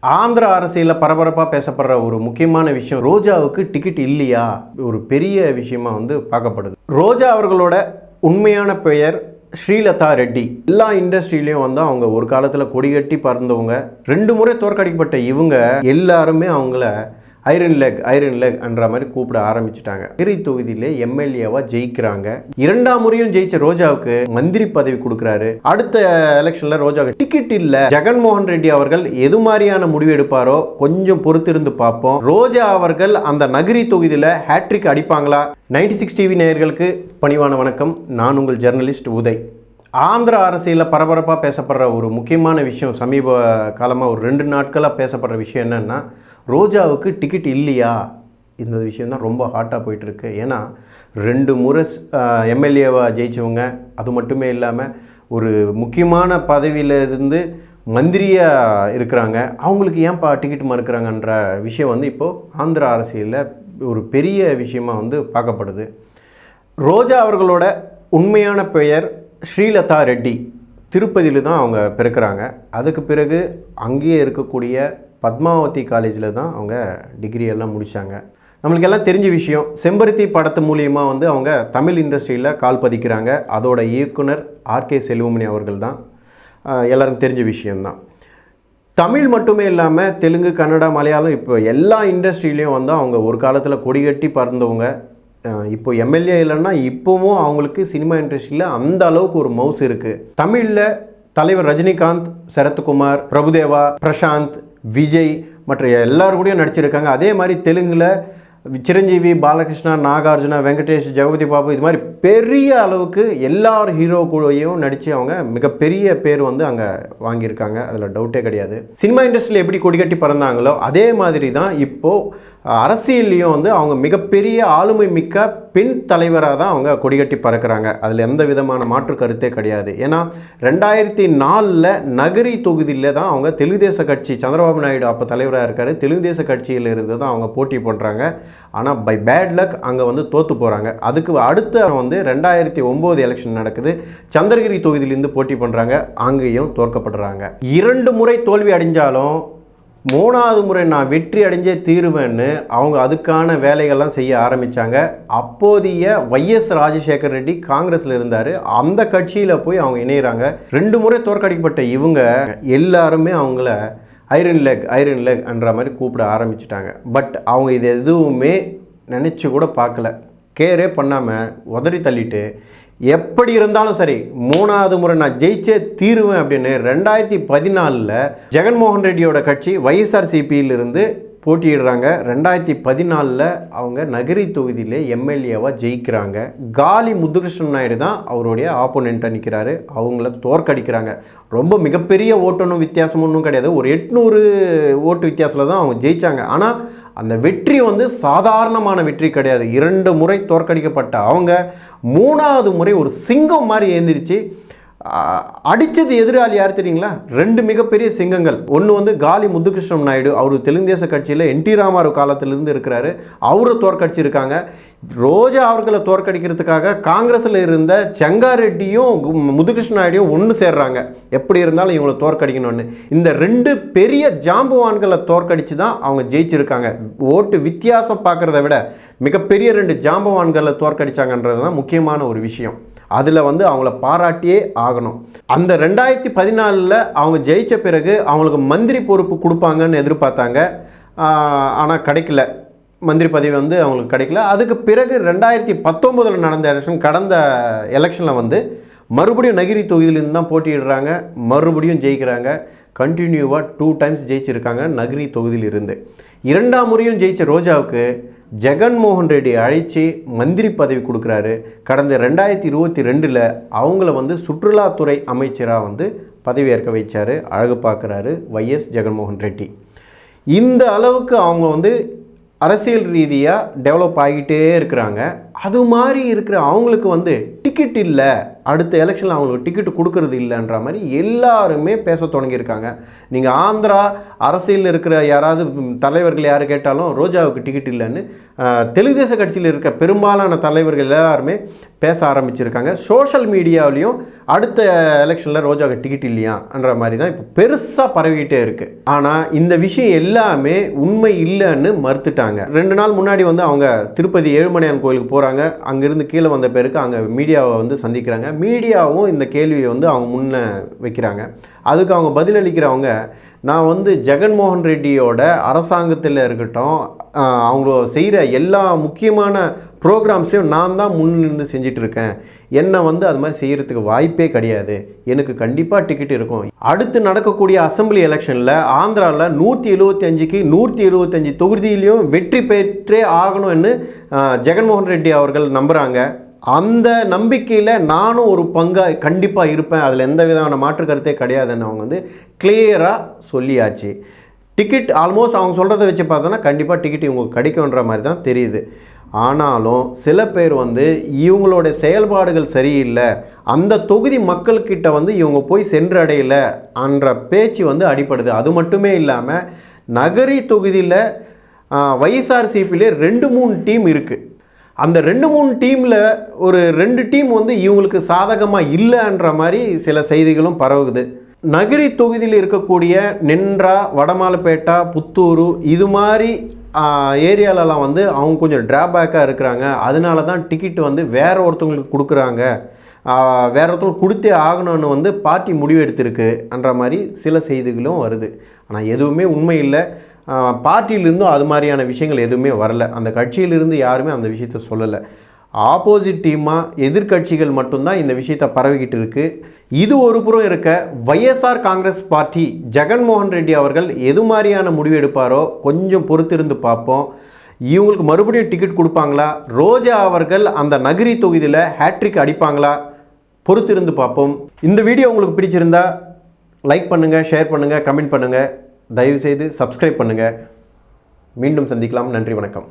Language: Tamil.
ஆந்திர அரசியலில் பரபரப்பாக பேசப்படுற ஒரு முக்கியமான விஷயம் ரோஜாவுக்கு டிக்கெட் இல்லையா? ஒரு பெரிய விஷயமா வந்து பார்க்கப்படுது. ரோஜா அவர்களோட உண்மையான பெயர் ஸ்ரீலதா ரெட்டி. எல்லா இண்டஸ்ட்ரியிலையும் வந்து அவங்க ஒரு காலத்தில் கொடிகட்டி பறந்தவங்க. ரெண்டு முறை தோற்கடிக்கப்பட்ட இவங்க எல்லாருமே அவங்கள ஐரன் லெக் ஐரன் லெக் என்ற மாதிரி கூப்பிட ஆரம்பிச்சிட்டாங்க. கிரி தொகுதியிலே எம்எல்ஏவா ஜெயிக்கிறாங்க. இரண்டாம் முறையும் ஜெயிச்ச ரோஜாவுக்கு மந்திரி பதவி கொடுக்குறாரு. அடுத்த எலெக்ஷன்ல ரோஜாவுக்கு டிக்கெட் இல்ல. ஜெகன்மோகன் ரெட்டி அவர்கள் எது மாதிரியான முடிவு எடுப்பாரோ கொஞ்சம் பொறுத்திருந்து பார்ப்போம். ரோஜா அவர்கள் அந்த நகரி தொகுதியில ஹேட்ரிக் அடிப்பாங்களா? நைன்டி சிக்ஸ் டிவி நேயர்களுக்கு பணிவான வணக்கம். நான் உங்கள் ஜெர்னலிஸ்ட் உதய். ஆந்திர அரசியலில் பரபரப்பாக பேசப்படுற ஒரு முக்கியமான விஷயம் சமீப காலமாக ஒரு ரெண்டு நாட்களாக பேசப்படுற விஷயம் என்னென்னா ரோஜாவுக்கு டிக்கெட் இல்லையா? இந்த விஷயம் தான் ரொம்ப ஹாட்டாக போயிட்டுருக்கு. ஏன்னா ரெண்டு முறை எம்எல்ஏவாக ஜெயிச்சவங்க அது மட்டுமே இல்லாமல் ஒரு முக்கியமான பதவியில் இருந்து மந்திரியாக இருக்கிறாங்க. அவங்களுக்கு ஏன்பா டிக்கெட் மறுக்கிறாங்கன்ற விஷயம் வந்து இப்போது ஆந்திர அரசியலில் ஒரு பெரிய விஷயமா வந்து பார்க்கப்படுது. ரோஜா அவர்களோட உண்மையான பெயர் ஸ்ரீலதா ரெட்டி. திருப்பதியில் தான் அவங்க பிறக்கிறாங்க. அதுக்கு பிறகு அங்கேயே இருக்கக்கூடிய பத்மாவதி காலேஜில் தான் அவங்க டிகிரி எல்லாம் முடித்தாங்க நம்மளுக்கு எல்லாம் தெரிஞ்ச விஷயம் செம்பருத்தி படத்து மூலியமாக வந்து அவங்க தமிழ் இண்டஸ்ட்ரியில் கால் பதிக்கிறாங்க. அதோட இயக்குனர் ஆர்கே செல்வமணி அவர்கள் தான். ஆஹ் எல்லாருக்கும் தெரிஞ்ச விஷயந்தான் தமிழ் மட்டுமே இல்லாமல் தெலுங்கு கன்னடா மலையாளம் இப்போ எல்லா இண்டஸ்ட்ரியிலையும் வந்து அவங்க ஒரு காலத்தில் கொடிகட்டி பறந்தவங்க. இப்போ எம்எல்ஏ இல்லைன்னா இப்போவும் அவங்களுக்கு சினிமா இண்டஸ்ட்ரியில் அந்த அளவுக்கு ஒரு மவுஸ் இருக்குது தமிழில் தலைவர் ரஜினிகாந்த் சரத்குமார் பிரபுதேவா பிரசாந்த் விஜய் மற்ற எல்லாரும் கூடயும் நடிச்சிருக்காங்க. அதே மாதிரி தெலுங்கில் சிரஞ்சீவி பாலகிருஷ்ணா நாகார்ஜுனா வெங்கடேஷ் ஜெகவதி பாபு இது மாதிரி பெரிய அளவுக்கு எல்லார் ஹீரோ கூடயும் நடித்து அவங்க மிகப்பெரிய பேர் வந்து அங்கே வாங்கியிருக்காங்க. அதில் டவுட்டே கிடையாது. சினிமா இண்டஸ்ட்ரியில் எப்படி கொடிகட்டி பறந்தாங்களோ அதே மாதிரி தான் இப்போது அரசியல்லையும் வந்து அவங்க மிகப்பெரிய ஆளுமை மிக்க பின் தலைவராக தான் அவங்க கொடிகட்டி பறக்கிறாங்க. அதில் எந்த விதமான மாற்று கருத்தே கிடையாது. ஏன்னா ரெண்டாயிரத்தி நாலில் நகரி தொகுதியில் தான் அவங்க தெலுங்கு தேச கட்சி சந்திரபாபு நாயுடு அப்போ தலைவராக இருக்கார். தெலுங்கு தேச கட்சியில் இருந்து தான் அவங்க போட்டி பண்ணுறாங்க ஆனால் பை பேட் லக் அங்கே வந்து தோற்று போகிறாங்க அதுக்கு அடுத்த வந்து ரெண்டாயிரத்தி ஒம்பது எலெக்ஷன் நடக்குது. சந்திரகிரி தொகுதியிலேருந்து போட்டி பண்ணுறாங்க அங்கேயும் தோற்கப்படுறாங்க. இரண்டு முறை தோல்வி அடைஞ்சாலும் மூணாவது முறை நான் வெற்றி அடைஞ்சே தீருவேன்னு அவங்க அதுக்கான வேலைகள்லாம் செய்ய ஆரம்பித்தாங்க அப்போதைய வைஎஸ் ராஜசேகர் ரெட்டி காங்கிரஸில் இருந்தார். அந்த கட்சியில் போய் அவங்க இணையிறாங்க. ரெண்டு முறை தோற்கடிக்கப்பட்ட இவங்க எல்லாருமே அவங்கள ஐரன் லெக் ஐரன் லெக் என்ற மாதிரி கூப்பிட ஆரம்பிச்சிட்டாங்க. பட் அவங்க இது எதுவுமே நினச்சி கூட பார்க்கல. கேரே பண்ணாமல் உதறி தள்ளிட்டு எப்படி இருந்தாலும் சரி மூணாவது முறை நான் ஜெயிச்சே தீருவேன் அப்படின்னு ரெண்டாயிரத்தி பதினாலில் ஜெகன்மோகன் ரெட்டியோட கட்சி வைஎஸ்ஆர்சிபியிலிருந்து போட்டியிடுறாங்க. ரெண்டாயிரத்தி பதினாலில் அவங்க நகரி தொகுதியில் எம்எல்ஏவாக ஜெயிக்கிறாங்க. காலி முத்துகிருஷ்ணன் நாயுடு தான் அவருடைய ஆப்போனண்ட்டாக நிற்கிறாரு அவங்கள தோற்கடிக்கிறாங்க. ரொம்ப மிகப்பெரிய ஓட்டணும் வித்தியாசம் ஒன்றும் கிடையாது. ஒரு எட்நூறு ஓட்டு வித்தியாசத்தில் தான் அவங்க ஜெயித்தாங்க ஆனால் அந்த வெற்றி வந்து சாதாரணமான வெற்றி கிடையாது. இரண்டு முறை தோற்கடிக்கப்பட்ட அவங்க மூணாவது முறை ஒரு சிங்கம் மாதிரி ஏந்திரிச்சு. அடித்தது எதிராளி யார் தெரியுங்களா? ரெண்டு மிகப்பெரிய சிங்கங்கள். ஒன்று வந்து காலி முத்துகிருஷ்ணன் நாயுடு. அவர் தெலுங்கு தேச கட்சியில் என் டி ராமாராவ் காலத்திலிருந்து இருக்கிறாரு. அவரை தோற்கடிச்சிருக்காங்க ரோஜா அவர்களை தோற்கடிக்கிறதுக்காக காங்கிரஸில் இருந்த செங்காரெட்டியும் முதுகிருஷ்ண நாயுடியும் ஒன்று சேர்றாங்க. எப்படி இருந்தாலும் இவங்களை தோற்கடிக்கணும்னு. இந்த ரெண்டு பெரிய ஜாம்புவான்களை தோற்கடிச்சு தான் அவங்க ஜெயிச்சிருக்காங்க. ஓட்டு வித்தியாசம் பார்க்குறத விட மிகப்பெரிய ரெண்டு ஜாம்பவான்களை தோற்கடிச்சாங்கன்றது தான் முக்கியமான ஒரு விஷயம். அதில் வந்து அவங்கள பாராட்டியே ஆகணும். அந்த ரெண்டாயிரத்தி பதினாலில் அவங்க ஜெயித்த பிறகு அவங்களுக்கு மந்திரி பொறுப்பு கொடுப்பாங்கன்னு எதிர்பார்த்தாங்க. ஆனால் கிடைக்கல. மந்திரி பதவி வந்து அவங்களுக்கு கிடைக்கல. அதுக்கு பிறகு ரெண்டாயிரத்தி பத்தொம்போதில் நடந்த எலெக்ஷன் கடந்த எலெக்ஷனில் வந்து மறுபடியும் நகிரி தொகுதியிலேருந்து தான் போட்டியிடுறாங்க. மறுபடியும் ஜெயிக்கிறாங்க. கண்டினியூவாக டூ டைம்ஸ் ஜெயிச்சிருக்காங்க நகிரி தொகுதியிலிருந்து. இரண்டாம் முறையும் ஜெயித்த ரோஜாவுக்கு ஜெகன்மோகன் ரெட்டி அழைச்சி மந்திரி பதவி கொடுக்குறாரு. கடந்த ரெண்டாயிரத்தி இருபத்தி ரெண்டில் அவங்கள வந்து சுற்றுலாத்துறை அமைச்சராக வந்து பதவியேற்க வைச்சாரு. அழகு பார்க்குறாரு வைஎஸ் ஜெகன்மோகன் ரெட்டி. இந்த அளவுக்கு அவங்க வந்து அரசியல் ரீதியாக டெவலப் ஆகிட்டே இருக்கிறாங்க. அது மாதிரி இருக்கிற அவங்களுக்கு வந்து டிக்கெட் இல்லை. அடுத்த எலெக்ஷனில் அவங்களுக்கு டிக்கெட் கொடுக்கறது இல்லைன்ற மாதிரி எல்லாருமே பேச தொடங்கியிருக்காங்க. நீங்கள் ஆந்திரா அரசியலில் இருக்கிற யாராவது தலைவர்கள் யார் கேட்டாலும் ரோஜாவுக்கு டிக்கெட் இல்லைன்னு தெலுங்கு தேச கட்சியில் இருக்க பெரும்பாலான தலைவர்கள் எல்லாருமே பேச ஆரம்பிச்சிருக்காங்க. சோஷியல் மீடியாவிலையும் அடுத்த எலெக்ஷனில் ரோஜாவுக்கு டிக்கெட் இல்லையான்ற மாதிரி தான் இப்போ பெருசாக பரவிக்கிட்டே இருக்குது ஆனால் இந்த விஷயம் எல்லாமே உண்மை இல்லைன்னு மறுத்துட்டாங்க. ரெண்டு நாள் முன்னாடி வந்து அவங்க திருப்பதி ஏழுமலையான் கோயிலுக்கு போகிறாங்க அங்கேருந்து கீழே வந்த பேருக்கு அங்கே மீடியாவை வந்து சந்திக்கிறாங்க. மீடியாவும் இந்த கேள்வியை வந்து அவங்க முன்ன வைக்கிறாங்க. அதுக்கு அவங்க பதிலளிக்கிறவங்க நான் வந்து ஜெகன்மோகன் ரெட்டியோட அரசாங்கத்தில் இருக்கட்டும் அவங்க செய்கிற எல்லா முக்கியமான ப்ரோக்ராம்ஸ்லையும் நான் தான் முன் நின்று என்னை வந்து அது மாதிரி செய்கிறதுக்கு வாய்ப்பே கிடையாது. எனக்கு கண்டிப்பாக டிக்கெட் இருக்கும். அடுத்து நடக்கக்கூடிய அசெம்பிளி எலெக்ஷனில் ஆந்திராவில் நூற்றி எழுபத்தி அஞ்சுக்கு நூற்றி எழுபத்தஞ்சு தொகுதியிலையும் வெற்றி பெற்றே ஆகணும்னு ஜெகன்மோகன் ரெட்டி அவர்கள் நம்புகிறாங்க அந்த நம்பிக்கையில் நானும் ஒரு பங்காக கண்டிப்பாக இருப்பேன். அதில் எந்த விதமான மாற்று கருத்தே கிடையாதுன்னு அவங்க வந்து கிளியராக சொல்லியாச்சு. டிக்கெட் ஆல்மோஸ்ட் அவங்க சொல்கிறத வச்சு பார்த்தோன்னா கண்டிப்பாக டிக்கெட் இவங்களுக்கு கிடைக்குன்ற மாதிரி தான் தெரியுது. ஆனாலும் சில பேர் வந்து இவங்களோட செயல்பாடுகள் சரியில்லை. அந்த தொகுதி மக்கள்கிட்ட வந்து இவங்க போய் சென்றடையலை என்ற பேச்சு வந்து அடிப்படுது அது மட்டுமே இல்லாமல் நகரி தொகுதியில் வைஎஸ்ஆர்சிபிலே ரெண்டு மூணு டீம் இருக்குது அந்த ரெண்டு மூணு டீமில் ஒரு ரெண்டு டீம் வந்து இவங்களுக்கு சாதகமாக இல்லைன்ற மாதிரி சில செய்திகளும் பரவுகுது. நகரி தொகுதியில் இருக்கக்கூடிய நின்றா வடமாலப்பேட்டா புத்தூர் இது மாதிரி ஏரியாலலாம் வந்து அவங்க கொஞ்சம் ட்ராபேக்காக இருக்கிறாங்க. அதனால தான் டிக்கெட் வந்து வேற ஒருத்தவங்களுக்கு கொடுக்குறாங்க. வேறு வேற ஒருத்தவங்களுக்கு கொடுத்தே ஆகணும்னு வந்து பார்ட்டி முடிவெடுத்திருக்கு என்ற மாதிரி சில செய்திகளும் வருது. ஆனால் எதுவுமே உண்மை இல்லை. பார்ட்டியிலிருந்தும் அது மாதிரியான விஷயங்கள் எதுவுமே வரல. அந்த கட்சியிலிருந்து யாருமே அந்த விஷயத்த சொல்லலை. ஆப்போசிட் டீமாக எதிர்க்கட்சிகள் மட்டும்தான் இந்த விஷயத்தை பரவிக்கிட்டு இருக்குது இது ஒரு புறம் இருக்க YSR Congress party Jaganmohan Reddy அவர்கள் எது மாதிரியான முடிவு எடுப்பாரோ கொஞ்சம் பொறுத்திருந்து பார்ப்போம். இவங்களுக்கு மறுபடியும் டிக்கெட் கொடுப்பாங்களா? ரோஜா அவர்கள் அந்த நகரி தொகுதியில் ஹேட்ரிக் அடிப்பாங்களா? பொறுத்திருந்து பார்ப்போம். இந்த வீடியோ உங்களுக்கு பிடிச்சிருந்தா லைக் பண்ணுங்கள் ஷேர் பண்ணுங்கள் கமெண்ட் பண்ணுங்கள் தயவுசெய்து சப்ஸ்கிரைப் பண்ணுங்கள் மீண்டும் சந்திக்கலாம். நன்றி வணக்கம்.